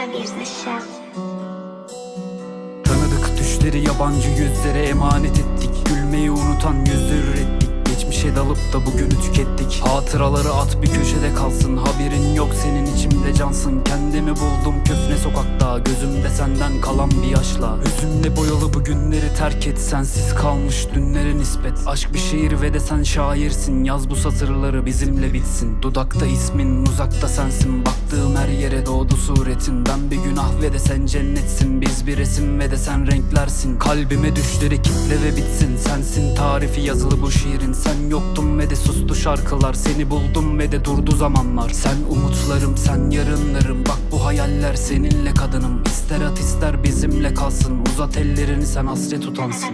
Chef. Tanıdık düşleri yabancı yüzlere emanet ettik Gülmeyi unutan yüzleri ürettik Geçmişe dalıp da bugünü tükettik. Hatıraları at bir köşede kalsın. Haberin yok senin içimde cansın. Kendimi buldum köfne sokakta. Gözümde senden kalan bir yaşla. Hüzünle boyalı bu günleri terk et. Sensiz kalmış dünlere nispet. Aşk bir şiir ve de sen şairsin. Yaz bu satırları bizimle bitsin. Dudakta ismin uzakta sensin. Baktığım her yere doğdu suretin. Ben bir günah ve de sen cennetsin. Biz bir resim ve de sen renklersin. Kalbime düşleri kitle ve bitsin. Sensin tarifi yazılı bu şiirin. Sen yoktun ve de sustu şarkılar. Seni buldum ve de durdu zamanlar. Sen umutlarım sen yarınlarım. Bak bu hayaller seninle kadınım. İster at ister bizimle kalsın. Uzat ellerini sen hasret utansın.